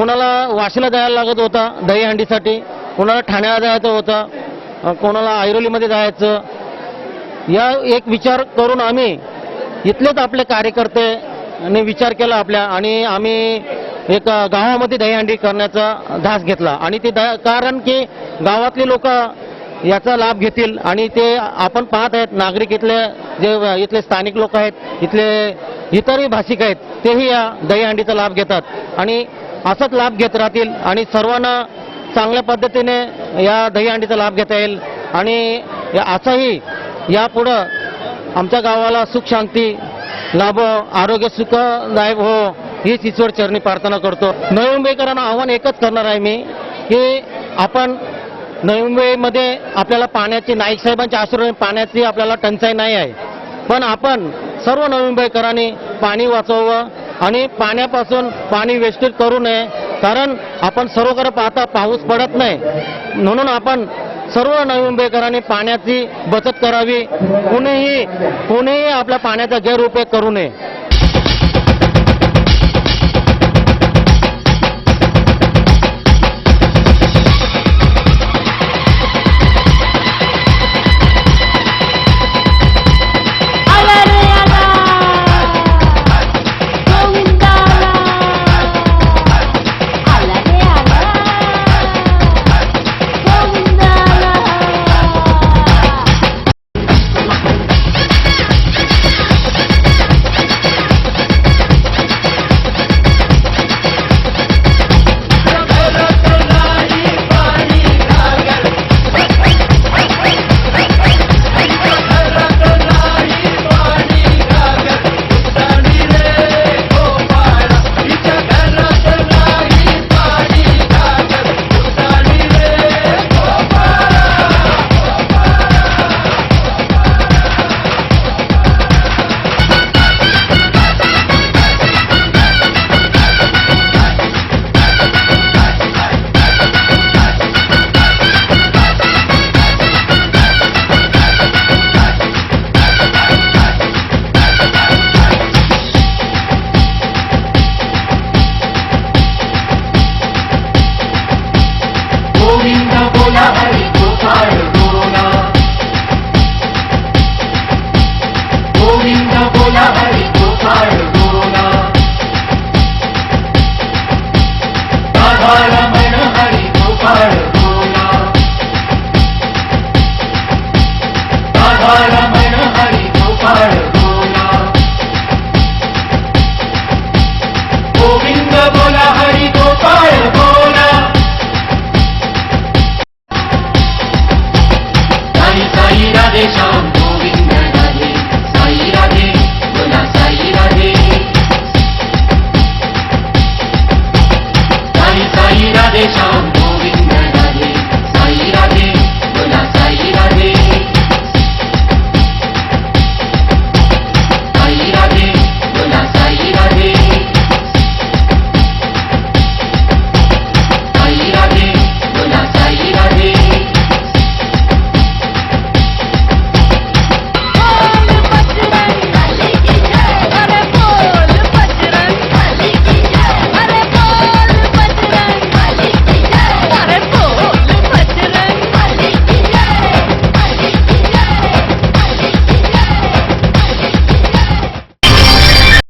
कोणाला वाशीला जायला लागत होता दहीहंडीसाठी कोणाला ठाण्याला जायचं होतं कोणाला ऐरोलीमध्ये जायचं या एक विचार करून आम्ही इथलेच आपले कार्यकर्ते ने विचार केला आपल्या आणि आम्ही एक गावामध्ये दहीहंडी करण्याचा धास घेतला. आणि ते द- कारण की गावातले लोक याचा लाभ घेतील आणि ते आपण पाहत आहेत नागरिक इथले जे इथले स्थानिक लोक आहेत इथले इतरही भाषिक आहेत तेही या दहीहंडीचा लाभ घेतात. आणि असाच लाभ घेत राहतील आणि सर्वांना चांगल्या पद्धतीने या दहीहंडीचा लाभ घेता येईल. आणि या- असंही यापुढं आमच्या गावाला सुख शांती लाभो आरोग्य सुखदायक हो हीच ईश्वर चरणी प्रार्थना करतो. नवी मुंबईकरांना आव्हान एकच करणार आहे मी की आपण नवी मुंबईमध्ये आपल्याला पाण्याची नाईक साहेबांच्या आशीर्वाद पाण्याची आपल्याला टंचाई नाही आहे. पण आपण सर्व नवी मुंबईकरांनी पाणी वाचवावं आणि पाण्यापासून पाणी वेस्टेज करू नये कारण आपण सर्वकडे पाहता पाऊस पडत नाही. म्हणून आपण सर्व नवी मुंबईकरांनी पाण्याची बचत करावी. कुणीही कुणीही आपल्या पाण्याचा गैरउपयोग करू नये. They